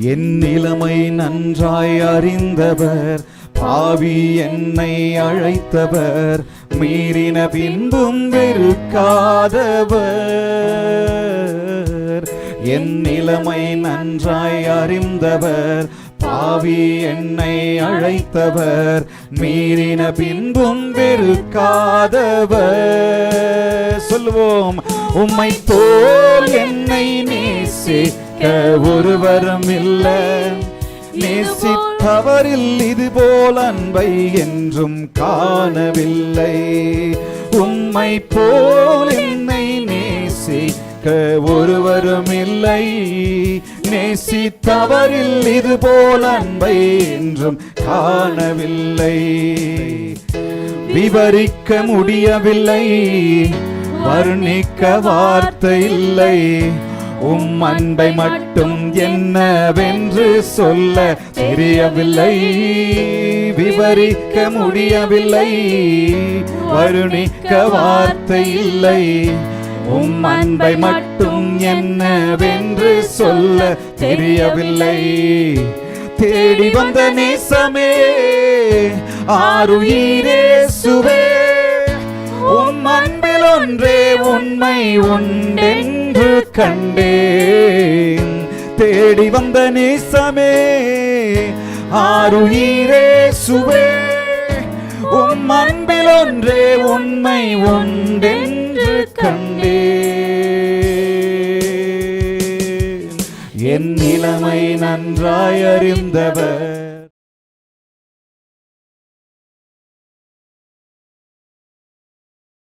என் நிலைமை நன்றாய் அறிந்தவர் பாவி என்னை அழைத்தவர் மீறின பின்பும் வெறுக்காதவர். என் நிலைமை நன்றாய் அறிந்தவர் பாவி என்னை அழைத்தவர் மீறின பின்பும் வெறுக்காதவர். சொல்லுவோம் உம்மை போல் என்னை நேசிக்க ஒருவரும் இல்லை. நேசித்தவரில் இது போல் அன்பை என்றும் காணவில்லை. உம்மை போல் என்னை நேசிக்க ஒருவரும் இல்லை. நேசித்தவரில் இது போல் அன்பை என்றும் காணவில்லை. விவரிக்க முடியவில்லை. வர்ணிக்க வார்த்தை இல்லை. உம் அன்பை மட்டும் என்னவென்று சொல்ல தெரியவில்லை. விவரிக்க முடியவில்லை. வருணிக்க வார்த்தை இல்லை. உம் அன்பை மட்டும் என்னவென்று சொல்ல தெரியவில்லை. தேடி வந்த நேசமே ஆருயிரே சுவே. உண்டென்று கண்டேன். தேடி வந்த நேசமே ஆறுயிரே சுவே. உம் அன்பில் ஒன்றே உண்மை உண்டென்று கண்டே என் நிலைமை நன்றாய் அறிந்தவர்.